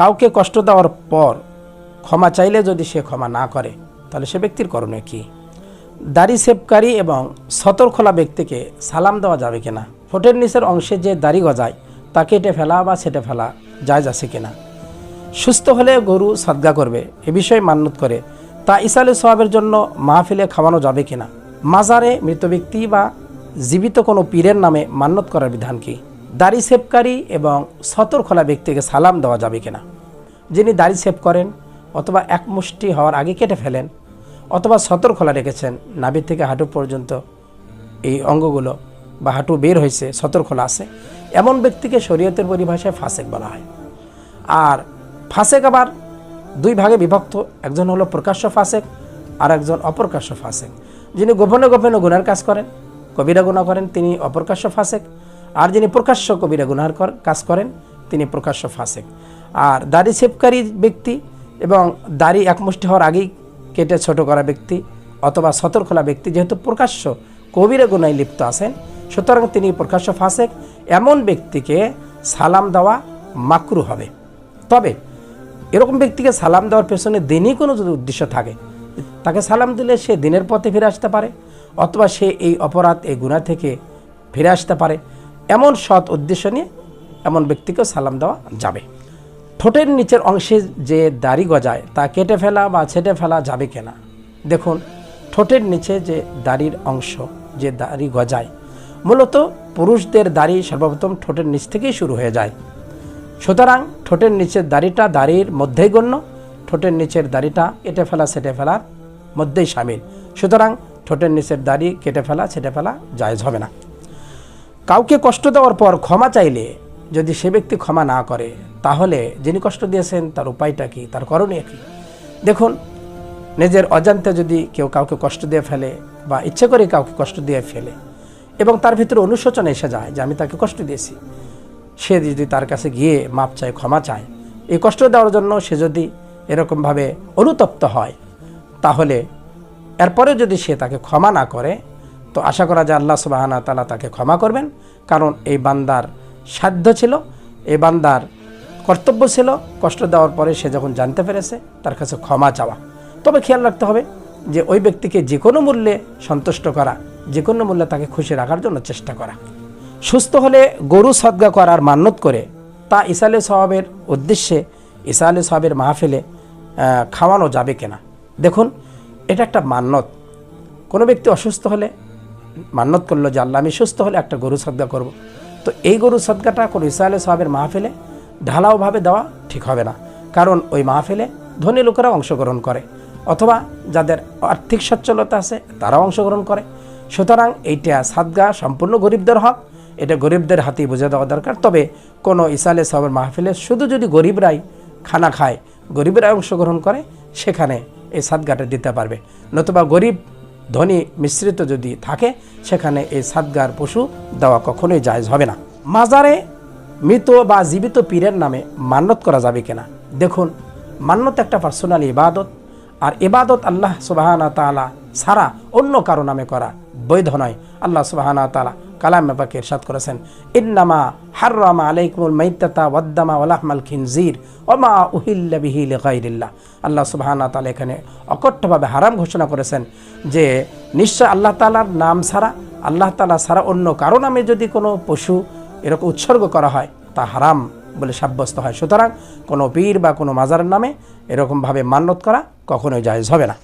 কাউকে কষ্ট দেওয়ার পর ক্ষমা চাইলে যদি সে ক্ষমা না করে, তাহলে সে ব্যক্তির করণীয় কী? দাড়ি সেবকারী এবং সতর্কলা ব্যক্তিকে সালাম দেওয়া যাবে কিনা? ফোটের নিচের অংশে যে দাড়ি গজায়, তা কেটে ফেলা বা ছেটে ফেলা যায় আছে কিনা? সুস্থ হলে গরু সদ্গা করবে, এ বিষয়ে মান্যত করে, তা ইসালে সোয়াবের জন্য মাহফিলে খাওয়ানো যাবে কিনা? মাজারে মৃত ব্যক্তি বা জীবিত কোনো পীরের নামে মান্যত করার বিধান কি? দাড়ি সেবকারী এবং সতর্কলা ব্যক্তিকে সালাম দেওয়া যাবে কিনা? যিনি দাড়ি সেভ করেন অথবা এক মুষ্টি হওয়ার আগে কেটে ফেলেন অথবা সতর্কলা রেখেছেন নাভি থেকে হাঁটু পর্যন্ত এই অঙ্গগুলো বা হাঁটু বের হয়েছে সতর্কলা আছে। এমন ব্যক্তিকে শরীয়তের পরিভাষায় ফাসেক বলা হয়। আর ফাসেক আবার দুই ভাগে বিভক্ত, একজন হলো প্রকাশ্য ফাসেক আর একজন অপ্রকাশ্য ফাসেক। যিনি গোপনে গোপনে গুনার কাজ করেন, কবিরা গুণা করেন, তিনি অপ্রকাশ্য ফাসেক। আর যিনি প্রকাশ্য কবিরা গুনার কাজ করেন, তিনি প্রকাশ্য ফাসেক। আর দাড়ি সেবকারী ব্যক্তি এবং দাড়ি একমুষ্টি হওয়ার আগেই কেটে ছোট করা ব্যক্তি অথবা সতর্কলা ব্যক্তি যেহেতু প্রকাশ্য কবিরা গুনায় লিপ্ত আছেন, সুতরাং তিনি প্রকাশ্য ফাসেক, এমন ব্যক্তিকে সালাম দেওয়া মাকরু হবে। তবে এরকম ব্যক্তিকে সালাম দেওয়ার পেছনে দিনই কোনো যদি উদ্দেশ্য থাকে, তাকে সালাম দিলে সে দিনের পথে ফিরে আসতে পারে অথবা সে এই অপরাধ, এই গুণা থেকে ফিরে আসতে পারে। এমন সৎ উদ্দেশ্য নিয়ে এমন ব্যক্তিকেও সালাম দেওয়া যাবে। ঠোঁটের নিচের অংশে যে দাড়ি গজায়, তা কেটে ফেলা বা ছেটে ফেলা যাবে কিনা? দেখুন, ঠোঁটের নিচে যে দাড়ির অংশ, যে দাড়ি গজায়, মূলত পুরুষদের দাড়ি সর্বপ্রথম ঠোঁটের নিচ থেকেই শুরু হয়ে যায়। সুতরাং ঠোঁটের নিচের দাড়িটা দাড়ির মধ্যেই গণ্য, ঠোঁটের নিচের দাড়িটা কেটে ফেলা, ছেটে ফেলার মধ্যেই সামিল। সুতরাং ঠোঁটের নিচের দাড়ি কেটে ফেলা, ছেটে ফেলা জায়জ হবে না। কাউকে কষ্ট দেওয়ার পর ক্ষমা চাইলে যদি সে ব্যক্তি ক্ষমা না করে, তাহলে যিনি কষ্ট দিয়েছেন তার উপায়টা কি? তার করণীয় কি? দেখুন, নিজের অজান্তে যদি কেউ কাউকে কষ্ট দিয়ে ফেলে বা ইচ্ছে করে কাউকে কষ্ট দিয়ে ফেলে এবং তার ভিতরে অনুশোচনা এসে যায় যে আমি তাকে কষ্ট দিয়েছি, সে যদি তার কাছে গিয়ে মাপ চায়, ক্ষমা চায়, এই কষ্ট দেওয়ার জন্য সে যদি এরকমভাবে অনুতপ্ত হয়, তাহলে এরপরে যদি সে তাকে ক্ষমা না করে, তো আশা করা যায় আল্লাহ সুবাহানা তালা তাকে ক্ষমা করবেন। কারণ এই বান্দার সাধ্য ছিল, এ বান্দার কর্তব্য ছিল, কষ্ট দেওয়ার পরে সে যখন জানতে পেরেছে, তার কাছে ক্ষমা চাওয়া। তবে খেয়াল রাখতে হবে যে ওই ব্যক্তিকে যে কোনো মূল্যে সন্তুষ্ট করা, যে কোনো মূল্যে তাকে খুশি রাখার জন্য চেষ্টা করা। সুস্থ হলে গরু সদ্গা করার মান্যত করে, তা ইসালে সাহাবের উদ্দেশ্যে ইসালে সাহাবের মাহফিলে খাওয়ানো যাবে কিনা। দেখুন, এটা একটা মান্যত। কোনো ব্যক্তি অসুস্থ হলে মান্যত করল যে, আল্লাহ আমি সুস্থ হলে একটা গরু সদ্গা করব। তো এই গরু সদ্গাটা কোনো ইসালে সাহাবের মাহফিলে ঢালাওভাবে দেওয়া ঠিক হবে না। কারণ ওই মাহফিলে ধনী লোকেরা অংশগ্রহণ করে, অথবা যাদের আর্থিক সচ্ছলতা আছে তারাও অংশগ্রহণ করে। সুতরাং এইটা সাদগা, সম্পূর্ণ গরিবদের হক, এটা গরিবদের হাতেই বুঝে দেওয়া দরকার। তবে কোনো ইসালে সাহেবের মাহফিলে শুধু যদি গরিবরাই খানা খায়, গরিবরাই অংশগ্রহণ করে, সেখানে এই সাদগাটা দিতে পারবে। নতুবা গরিব ধনী মিশ্রিত যদি থাকে, সেখানে এই সাদগার পশু দেওয়া কখনোই জায়জ হবে না। মাজারে মৃত বা জীবিত পীরের নামে মান্যত করা যাবে কিনা? দেখুন মান্যত একটা পার্সোনাল ইবাদত, আর ইবাদত আল্লাহ সুবাহানা তালা ছাড়া অন্য কারও নামে করা বৈধ নয়। আল্লাহ সুবাহানা তালা কালাম ব্যাপাকে ইরশাদ করেছেন। ইন্নামা হাররামা আলাইকুমুল মাইতাতা ওয়াদ্দামা ওয়ালাহমাল খিনজির ওমা উহিল্লা বিহি লিগাইরিল্লাহ। আল্লাহ সুবহানাহু ওয়া তাআলা এখানে অকট্টভাবে হারাম ঘোষণা করেছেন যে নিশ্চয় আল্লাহ তাআলার নাম ছাড়া, আল্লাহ তাআলা ছাড়া অন্য কারও নামে যদি কোনো পশু এরকম উৎসর্গ করা হয়, তা হারাম বলে সাব্যস্ত হয়। সুতরাং কোনো পীর বা কোনো মাজারের নামে এরকমভাবে মান্যত করা কখনোই জায়েজ হবে না।